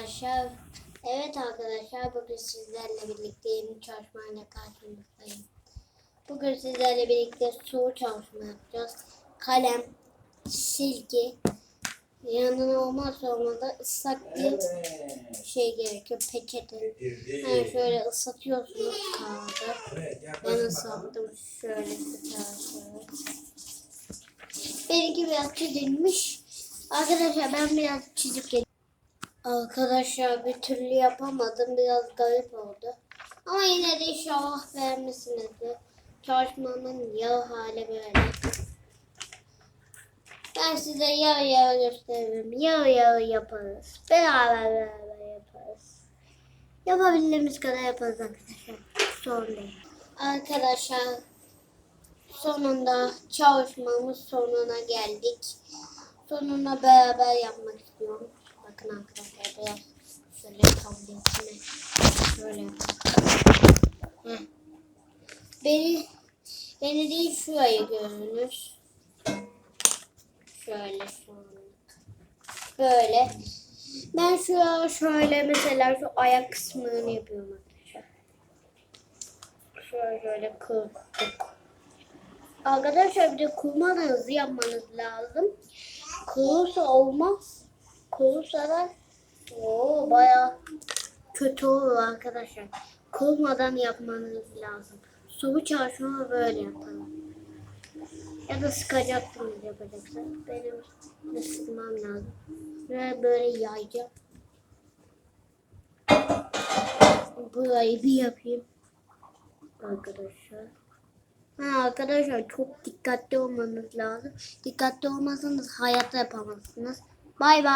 arkadaşlar. Evet arkadaşlar bugün sizlerle birlikte yeni çalışmayla karşınızdayım. Bugün sizlerle birlikte soru çalışma yapacağız. Kalem, silgi, yanına olmazsa olmadan ıslak bir şey gerekiyor. Peçete. Yani şöyle ıslatıyorsunuz kağıdı. Ben ıslattım şöyle bir tane. Benimki biraz çizilmiş. Arkadaşlar ben biraz çizip Arkadaşlar bir türlü yapamadım. Biraz garip oldu. Ama yine de inşallah beğenmişsinizdir. Çalışmamın yağı hali böyle. Ben size yağı yağı gösteririm. Yağı yağı yaparız. Beraber beraber yaparız. Yapabildiğimiz kadar yaparız arkadaşlar. Sorun değil. Arkadaşlar sonunda çalışmamız sonuna geldik. Sonuna beraber yapmak istiyorum. Bakın arkadaşlar biraz şöyle tabletine şöyle Heh. Beni beni değil şurayı görünür. Şöyle sonra. Böyle. Ben şu şöyle mesela şu ayak kısmını yapıyorum arkadaşlar. Şöyle şöyle kırdık. Arkadaşlar bir de kurma yapmanız lazım. Kurursa olmaz. Kurursa da o baya kötü olur arkadaşlar. Kurmadan yapmanız lazım. Soğuk çalışma böyle yapalım. Ya da sıkacaksınız yapacaksanız. Benim de sıkmam lazım. Ve böyle yayacağım. Burayı bir yapayım. Arkadaşlar. Ha, arkadaşlar çok dikkatli olmanız lazım. Dikkatli olmazsanız hayatta yapamazsınız. Bay bay.